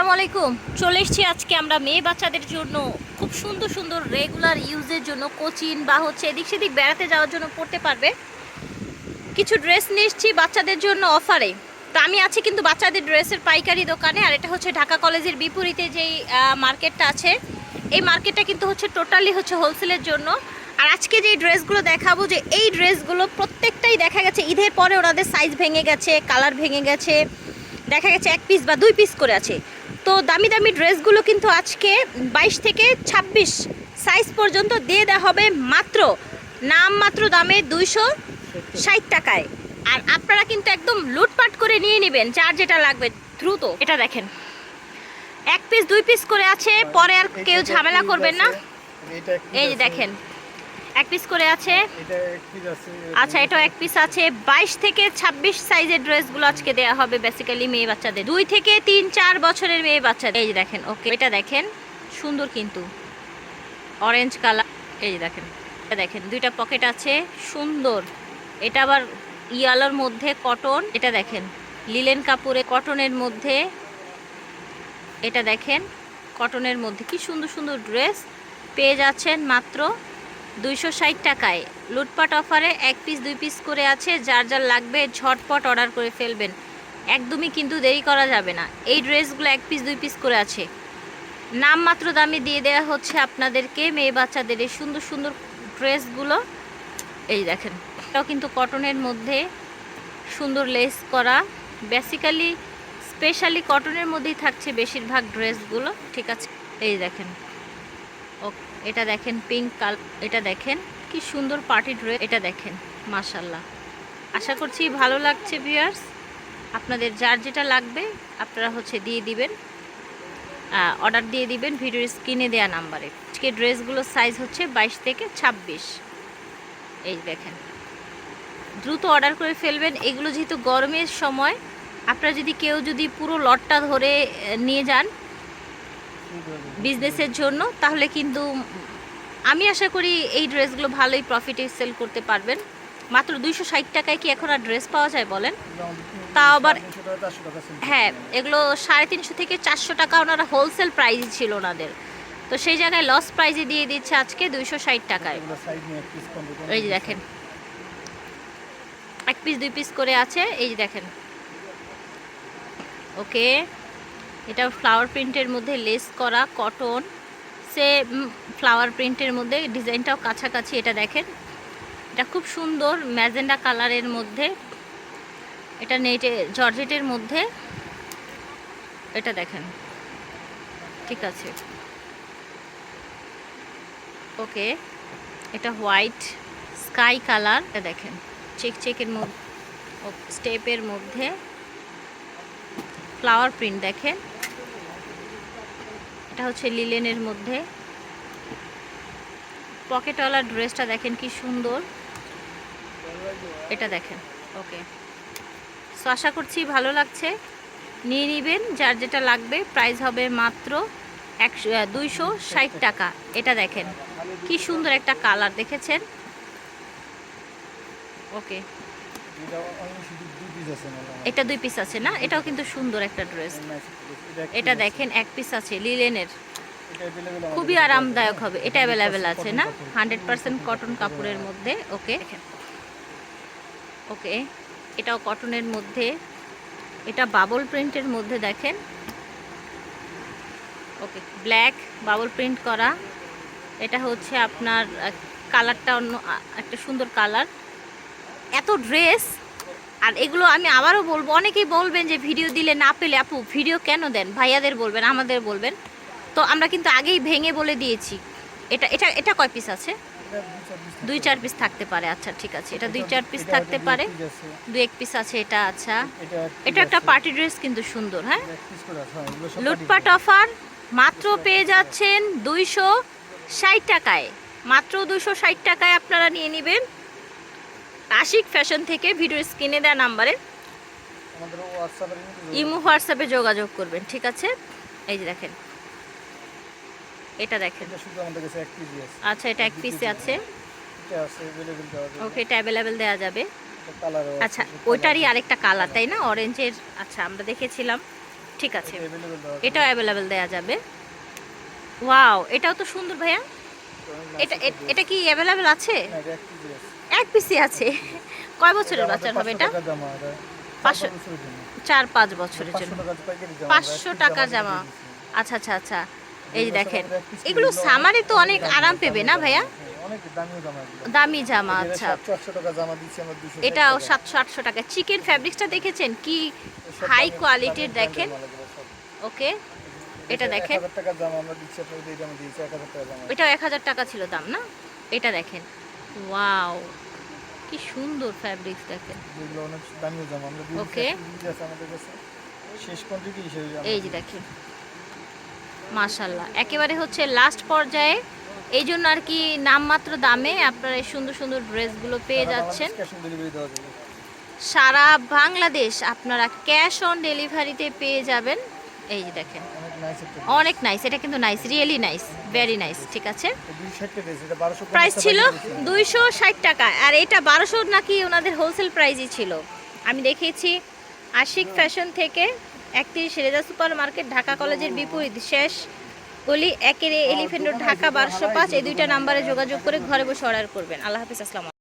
আসসালামু আলাইকুম চলে এসেছি আজকে আমরা মেয়ে বাচ্চাদের জন্য খুব সুন্দর সুন্দর রেগুলার ইউজের জন্য কোচিন বা হচ্ছে এদিক সেদিক বেড়াতে যাওয়ার জন্য পড়তে পারবে। কিছু ড্রেস নিয়ে এসেছি বাচ্চাদের জন্য অফারে তো আমি আছি কিন্তু বাচ্চাদের ড্রেসের পাইকারি দোকানে আর এটা হচ্ছে ঢাকা কলেজের বিপরীতে যেই মার্কেটটা আছে, এই মার্কেটটা কিন্তু হচ্ছে টোটালি হচ্ছে হোলসেলের জন্য। আর আজকে যে ড্রেসগুলো দেখাবো যে এই ড্রেসগুলো প্রত্যেকটাই দেখা গেছে, ঈদের পরে ওনাদের সাইজ ভেঙে গেছে কালার ভেঙে গেছে, দেখা গেছে এক পিস বা দুই পিস করে আছে। তো দামি দামি ড্রেসগুলো কিন্তু আজকে বাইশ থেকে ছাব্বিশ সাইজ পর্যন্ত দিয়ে দেওয়া হবে মাত্র নাম মাত্র দামে দুইশো ষাট টাকায়। আর আপনারা কিন্তু একদম লুটপাট করে নিয়ে নেবেন যার যেটা লাগবে দ্রুত। এটা দেখেন এক পিস দুই পিস করে আছে পরে আর কেউ ঝামেলা করবেন না। এই যে দেখেন এক পিস করে আছে। আচ্ছা এটাও এক পিস আছে। বাইশ থেকে ছাব্বিশ সাইজের ড্রেসগুলো আজকে দেওয়া হবে বেসিক্যালি মেয়ে বাচ্চাদের। দুই থেকে তিন চার বছরের মেয়ে বাচ্চাদের। এই যে দেখেন ওকে এটা দেখেন সুন্দর কিন্তু। অরেঞ্জ কালার এই যে দেখেন এটা দেখেন দুইটা পকেট আছে সুন্দর। এটা আবার ইয়ালোর মধ্যে কটন এটা দেখেন লিলেন কাপড়ে কটনের মধ্যে। এটা দেখেন কটনের মধ্যে কি সুন্দর সুন্দর ড্রেস পেয়ে যাচ্ছেন মাত্র দুইশো ষাট টাকায়। লুটপাট অফারে এক পিস, দুই পিস করে আছে। যার যার লাগবে ঝটপট অর্ডার করে ফেলবেন। একদমই কিন্তু দেরি করা যাবে না। এই ড্রেসগুলো এক পিস, দুই পিস করে আছে। নাম মাত্র দামে দিয়ে দেওয়া হচ্ছে আপনাদেরকে, মেয়ে বাচ্চাদের এই সুন্দর সুন্দর ড্রেসগুলো। এই দেখেন, এটাও কিন্তু কটনের মধ্যে সুন্দর লেস করা। বেসিক্যালি, স্পেশালি কটনের মধ্যেই থাকছে বেশিরভাগ ড্রেসগুলো। ঠিক আছে, এই দেখেন। এটা দেখেন পিঙ্ক কাল, এটা দেখেন কি সুন্দর পার্টি ড্রেস এটা দেখেন মাশাল্লাহ আশা করছি ভালো লাগছে ভিউয়ার্স আপনাদের যার যেটা লাগবে, আপনারা হচ্ছে দিয়ে দিবেন। অর্ডার দিয়ে দিবেন ভিডিওর স্ক্রিনে দেওয়া নাম্বারে আজকে ড্রেসগুলোর সাইজ হচ্ছে বাইশ থেকে ছাব্বিশ। এই দেখেন। দ্রুত অর্ডার করে ফেলবেন। এগুলো যেহেতু গরমের সময়, আপনারা যদি কেউ যদি পুরো লটটা ধরে নিয়ে যান বিজনেসের জন্য, তাহলে কিন্তু আমি আশা করি এই ড্রেসগুলো ভালোই প্রফিটে সেল করতে পারবেন। মাত্র দুইশো ষাট টাকায় কি এখন আর ড্রেস পাওয়া যায় বলেন? তাও আবার হ্যাঁ এগুলো সাড়ে তিনশো থেকে চারশো টাকা ওনারা হোলসেল প্রাইস ছিল ওনাদের। তো সেই জায়গায় লস প্রাইজে দিয়ে দিচ্ছে আজকে দুইশো ষাট টাকায়। এই যে দেখেন। এক পিস দুই পিস করে আছে, এই যে দেখেন। ওকে এটা ফ্লাওয়ার প্রিন্টের মধ্যে লেস করা কটন সে ফ্লাওয়ার প্রিন্টের মধ্যে ডিজাইনটাও কাছাকাছি এটা দেখেন। এটা খুব সুন্দর ম্যাজেন্ডা কালারের মধ্যে। এটা নেটে জর্জেটের মধ্যে। এটা দেখেন। ঠিক আছে। ওকে। এটা হোয়াইট স্কাই কালার এটা দেখেন। চেক চেকের মধ্যে স্টেপের মধ্যে। ফ্লাওয়ার প্রিন্ট দেখেন। এটা হচ্ছে লিলেনের মধ্যে। পকেটওয়ালা ড্রেসটা দেখেন কি সুন্দর। এটা দেখেন, ওকে। সো, আশা করছি ভালো লাগছে। নিয়ে নেবেন, যার যেটা লাগবে, প্রাইস হবে মাত্র একশো দুইশো ষাট টাকা। এটা দেখেন, কি সুন্দর একটা কালার, দেখেছেন? ওকে। এটা দুই পিস আছে না? এটাও কিন্তু সুন্দর একটা ড্রেস এটা দেখেন এক পিস আছে লিলেনের খুবই আরামদায়ক হবে। এটা অ্যাভেলেবেল আছে না? হান্ড্রেড পার্সেন্ট কটন কাপড়ের মধ্যে ওকে ওকে এটাও কটনের মধ্যে। এটা বাবল প্রিন্টের মধ্যে দেখেন। ওকে ব্ল্যাক বাবল প্রিন্ট করা। এটা হচ্ছে আপনার কালারটা অন্য একটা সুন্দর কালার এত ড্রেস আর এগুলো আমি আবারও বলব, অনেকেই বলবেন যে ভিডিও দিলে না পেলে আপু ভিডিও কেন দেন? ভাইয়াদের বলবেন, আমাদের বলবেন। তো আমরা কিন্তু আগেই ভেঙে বলে দিয়েছি। এটা এটা এটা কয় পিস আছে? দুই চার পিস থাকতে পারে আচ্ছা ঠিক আছে। এটা দুই চার পিস থাকতে পারে। দু এক পিস আছে, এটা আচ্ছা। এটা একটা পার্টি ড্রেস কিন্তু সুন্দর হ্যাঁ? লুটপাট অফার মাত্র পেয়ে যাচ্ছেন দুইশো ষাট টাকায়। মাত্র দুশো ষাট টাকায় আপনারা নিয়ে নেবেন। আশিক ফ্যাশন থেকে ভিডিও স্ক্রিনে দেওয়া নাম্বারে ইমো হোয়াটসঅ্যাপে যোগাযোগ করবেন ঠিক আছে? এই যে দেখেন। এটা দেখেন। আচ্ছা এটা এক পিসে আছে। ওকে এটা অ্যাভেলেবেল দেওয়া যাবে। আচ্ছা ওইটারই আরেকটা কালার তাই না? অরেঞ্জের আচ্ছা আমরা দেখেছিলাম। ঠিক আছে। এটাও অ্যাভেলেবেল দেওয়া যাবে। ওয়াও এটাও তো সুন্দর ভাইয়া। এটা এটা কি অ্যাভেলেবেল আছে। এক পিসি আছে। কয় বছরের বাচ্চার হবে এটা? 500 টাকা জামা, এটা পাঁচশো- চার পাঁচ বছরের জন্য। টাকা পাঁচশো দিয়ে জামা আচ্ছা আচ্ছা আচ্ছা। এই যে দেখেন এগুলো সামারে তো অনেক আরাম পেবে না ভাইয়া? হ্যাঁ। দামি জামা আচ্ছা। 700 800 টাকা জামা দিচ্ছি আমরা 260 এটাও সাতশো আটশো টাকা। চিকেন ফ্যাব্রিক্সটা দেখেছেন? কি হাই কোয়ালিটির দেখেন। ওকে এটা দেখেন। 1000 টাকার জামা আমরা দিচ্ছি আপনাদের এই দামে দিয়েছি 1000 টাকা জামা। এটাও এক হাজার টাকা ছিল দাম না? এটা দেখেন। ওয়াও। কি সুন্দর ফ্যাব্রিক্স দেখেন। যেগুলো অনেক দামিও জামা আমরা. একটা আমাদের কাছে। শেষ কোয়ান্টিটি হিসেবে এই যে দেখেন। মাশাল্লাহ একেবারে হচ্ছে লাস্ট পর্যায়ে। এই জন্য আর কি নামমাত্র দামে আপনারা এই সুন্দর সুন্দর ড্রেসগুলো পেয়ে যাচ্ছেন। সারা বাংলাদেশ আপনারা ক্যাশ অন ডেলিভারিতে পেয়ে যাবেন। এই যে দেখেন। অনেক নাইস এটা কিন্তু nice really nice very nice ঠিক আছে? এটা 260 টাকা দিয়েছি, এটা 1250 প্রাইস ছিল দুইশো ষাট টাকা আর এটা বারোশো নাকি ওনাদের হোলসেল প্রাইসই ছিল। আমি দেখিয়েছি আশিক ফ্যাশন থেকে একত্রিশ রেজা সুপার মার্কেট ঢাকা কলেজের বিপরীত শেষ গলি একের এলিফেন্ট ঢাকা বারোশো পাঁচ এই দুইটা নাম্বারে যোগাযোগ করে ঘরে বসে অর্ডার করবেন। আল্লাহ হাফিজ আসসালাম